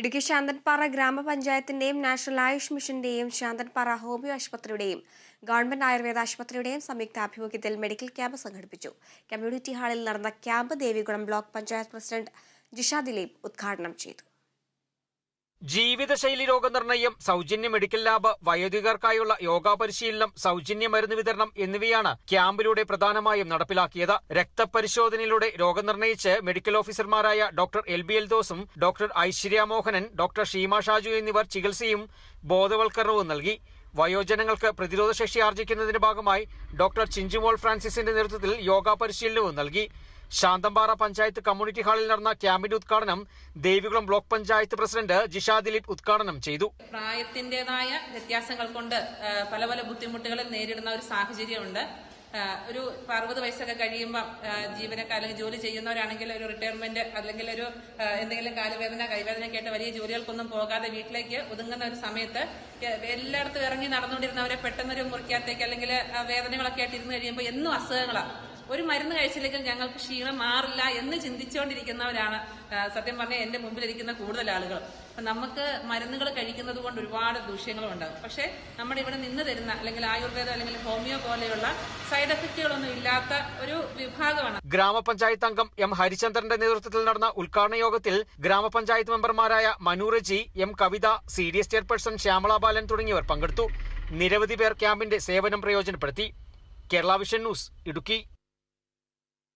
ഇടുക്കി ശാന്തൻപാറ ഗ്രാമപഞ്ചായത്തിന്റെയും നാഷണൽ ആയുഷ് മിഷന്റെയും ശാന്തൻപാറ ഹോമിയോ ആശുപത്രിയുടെയും ഗവൺമെന്റ് ആയുർവേദ ആശുപത്രിയുടെയും സംയുക്ത ആഭിമുഖ്യത്തിൽ മെഡിക്കൽ ക്യാമ്പ് സംഘടിപ്പിച്ചു. കമ്മ്യൂണിറ്റി ഹാളിൽ നടന്ന camp Devikulam block panchayat president Jisha Dileep ഉദ്ഘാടനം ചെയ്തു. ജീവിതശൈലി രോഗനിർണയം സൗജന്യ മെഡിക്കൽ ലാബ് വയോധികർക്കായുള്ള യോഗാ പരിശീലനം സൗജന്യ മരുന്ന് വിതരണം എന്നിവയാണ് ക്യാമ്പിലൂടെ പ്രധാനമായും നടപ്പിലാക്കിയത്. രക്തപരിശോധനയിലൂടെ രോഗനിർണയിച്ച് മെഡിക്കൽ ഓഫീസർമാരായ ഡോക്ടർ എൽ ബി എൽ ദോസും ഡോക്ടർ ഐശ്വര്യ മോഹനൻ ഡോക്ടർ ഷീമ ഷാജു എന്നിവർ ചികിത്സയും ബോധവൽക്കരണവും നൽകി. വയോജനങ്ങൾക്ക് പ്രതിരോധശേഷി ആർജിക്കുന്നതിന്റെ ഭാഗമായി ഡോക്ടർ ചിഞ്ചുമോൾ ഫ്രാൻസിസിന്റെ നേതൃത്വത്തിൽ യോഗാ പരിശീലനവും നൽകി. ശാന്തമ്പാറ പഞ്ചായത്ത് കമ്മ്യൂണിറ്റി ഹാളിൽ നടന്ന ക്യാമ്പിന്റെ ഉദ്ഘാടനം ദേവികുളം ബ്ലോക്ക് പഞ്ചായത്ത് പ്രസിഡന്റ് ജിഷ ദിലീപ് ഉദ്ഘാടനം ചെയ്തു. പ്രായത്തിന്റേതായ വ്യത്യാസങ്ങൾ കൊണ്ട് പല പല ബുദ്ധിമുട്ടുകളും നേരിടുന്ന ഒരു സാഹചര്യമുണ്ട്. ഒരു അറുപത് വയസ്സൊക്കെ കഴിയുമ്പോൾ ജീവനക്കാർ അല്ലെങ്കിൽ ജോലി ചെയ്യുന്നവരാണെങ്കിൽ ഒരു റിട്ടയർമെന്റ് അല്ലെങ്കിൽ ഒരു എന്തെങ്കിലും കാലുവേദന കൈവേദന കേട്ട് വലിയ ജോലികൾക്കൊന്നും പോകാതെ വീട്ടിലേക്ക് ഒതുങ്ങുന്ന ഒരു സമയത്ത് എല്ലായിടത്തും ഇറങ്ങി നടന്നുകൊണ്ടിരുന്നവരെ പെട്ടെന്നൊരു മുറിക്കകത്തേക്ക് അല്ലെങ്കിൽ വേദനകളൊക്കെ ആയിട്ട് ഇരുന്ന് കഴിയുമ്പോൾ എന്നും അസുഖങ്ങളാണ് ഒരു മരുന്ന് കഴിച്ചില്ലെങ്കിൽ ഞങ്ങൾക്ക് ക്ഷീണം മാറില്ല എന്ന് ചിന്തിച്ചുകൊണ്ടിരിക്കുന്നവരാണ്. സത്യം പറഞ്ഞാൽ എന്റെ മുമ്പിലിരിക്കുന്ന കൂടുതൽ ആളുകൾ. അപ്പൊ നമുക്ക് മരുന്നുകൾ കഴിക്കുന്നത് കൊണ്ട് ഒരുപാട് ദൂഷ്യങ്ങളും ഉണ്ടാകും പക്ഷേ നമ്മുടെ ഇവിടെ നിന്ന് തരുന്ന അല്ലെങ്കിൽ ആയുർവേദം അല്ലെങ്കിൽ ഹോമിയോ പോലെയുള്ള സൈഡ് എഫക്റ്റുകളൊന്നും ഇല്ലാത്ത ഒരു വിഭാഗമാണ്. ഗ്രാമപഞ്ചായത്ത് അംഗം എം ഹരിചന്ദ്രന്റെ നേതൃത്വത്തിൽ നടന്ന ഉദ്ഘാടന യോഗത്തിൽ ഗ്രാമപഞ്ചായത്ത് മെമ്പർമാരായ Manuraji M Kavitha C D S chairperson Shyamala Balan തുടങ്ങിയവർ പങ്കെടുത്തു. നിരവധി പേർ ക്യാമ്പിന്റെ സേവനം പ്രയോജനപ്പെടുത്തി. Kerala vision news Idukki.